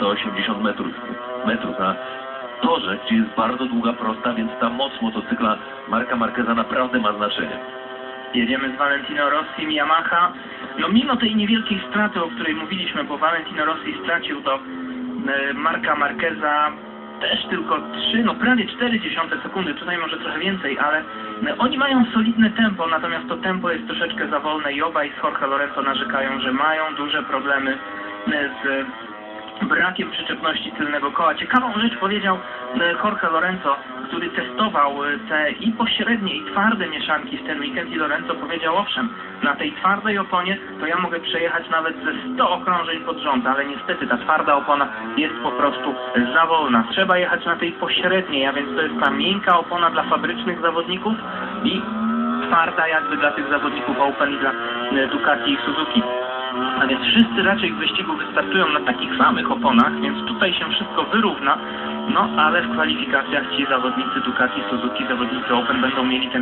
180 metrów, metrów na torze, gdzie jest bardzo długa prosta, więc ta moc motocykla Marka Marqueza naprawdę ma znaczenie. Jedziemy z Valentino Rossim Yamaha. No mimo tej niewielkiej straty, o której mówiliśmy, bo Valentino Rossi stracił do e, Marka Marqueza też tylko 3, no prawie 4 dziesiąte sekundy, tutaj może trochę więcej, ale e, oni mają solidne tempo, natomiast to tempo jest troszeczkę za wolne i obaj z Jorge Lorenzo narzekają, że mają duże problemy e, z brakiem przyczepności tylnego koła. Ciekawą rzecz powiedział e, Jorge Lorenzo, który testował e, te i pośrednie i twarde mieszanki w ten weekend i Lorenzo powiedział owszem, na tej twardej oponie to ja mogę przejechać nawet ze 100 okrążeń pod rząd, ale niestety ta twarda opona jest po prostu za wolna. Trzeba jechać na tej pośredniej, a więc to jest ta miękka opona dla fabrycznych zawodników i twarda jakby dla tych zawodników Open i dla e, Ducati i Suzuki. Więc wszyscy raczej w wyścigu wystartują na takich samych oponach, więc tutaj się wszystko wyrówna. No ale w kwalifikacjach ci zawodnicy Ducati, Suzuki, zawodnicy Open będą mieli te